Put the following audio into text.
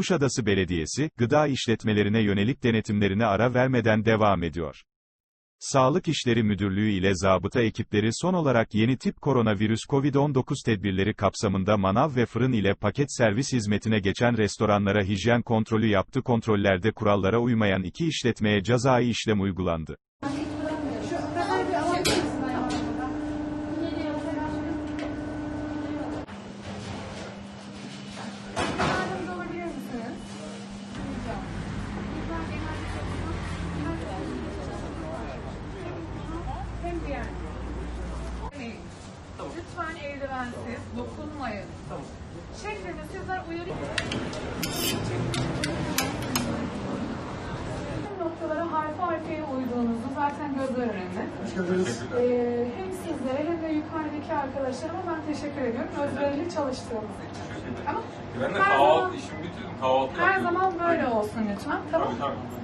Kuşadası Belediyesi, gıda işletmelerine yönelik denetimlerine ara vermeden devam ediyor. Sağlık İşleri Müdürlüğü ile zabıta ekipleri son olarak yeni tip koronavirüs COVID-19 tedbirleri kapsamında manav ve fırın ile paket servis hizmetine geçen restoranlara hijyen kontrolü yaptı. Kontrollerde kurallara uymayan iki işletmeye cezai işlem uygulandı. Lütfen eldivensiz, dokunmayın. Şeklinde sizler uyarı... noktalara harfi harfiye uyduğunuzu zaten gözler önünde. Ee, hem sizlere hem de yukarıdaki arkadaşlarıma ben teşekkür ediyorum. Özverili çalıştığımız için. Tamam. Ben de Her kahvaltı zaman- işimi bitirdim. Kahvaltı Her zaman böyle olsun lütfen. Tamam. Tabii.